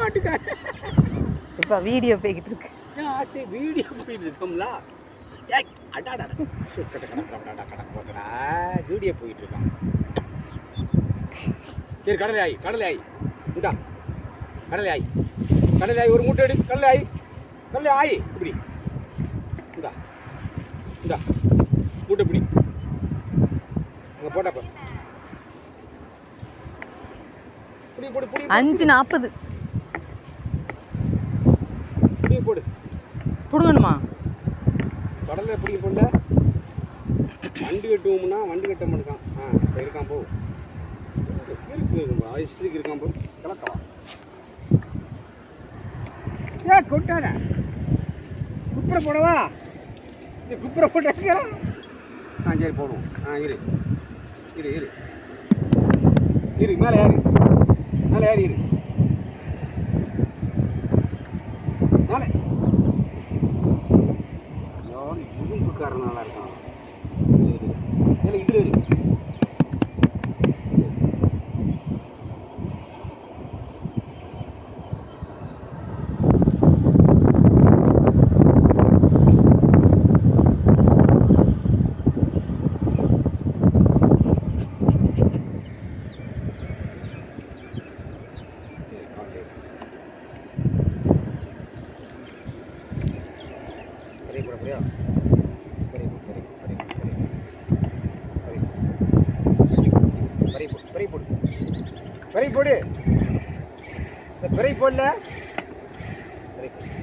மாட்டுக்காரு. இப்போ வீடியோ போய்கிட்டு இருக்கு. ஆத்து வீடியோ போயிட்டு இருக்கோம்ல. வீடியோ போயிட்டு இருக்கான். சரி கடலை ஆயி கடலை ஆயி. இந்தா கடலை ஆயி. கடலை ஆயி ஒரு மூட்டை எடு. கடலை ஆயி. கடலை ஆயி. இப்படி. இந்தா இந்தா. மூட்டை பிடி. அங்கே போட்டப்ப புடி போடு புடி அஞ்சு நாற்பது புடி போடு பிடுங்கணுமா கடலை எப்படி போடல வண்டி கட்டுவோம்னா வண்டி கட்ட மாட்டான். ஆ இப்ப இருக்கான் போ. இருக்கு ஐஸ்கிரீக் இருக்கான் போ. கலக்கலாம் ஏ கொட்டாத குப்புற போடவா? இது குப்புற போட்டா ஆ சரி போடுவோம். ஆ இரு. இரு இரு. இரு மேலே ஏறு. மேலே ஏறி இரு. இதில் இதில் இரு சரி, பிறை போடு. பிறை போடு. இந்த பிறை போடல. பிறை போடு.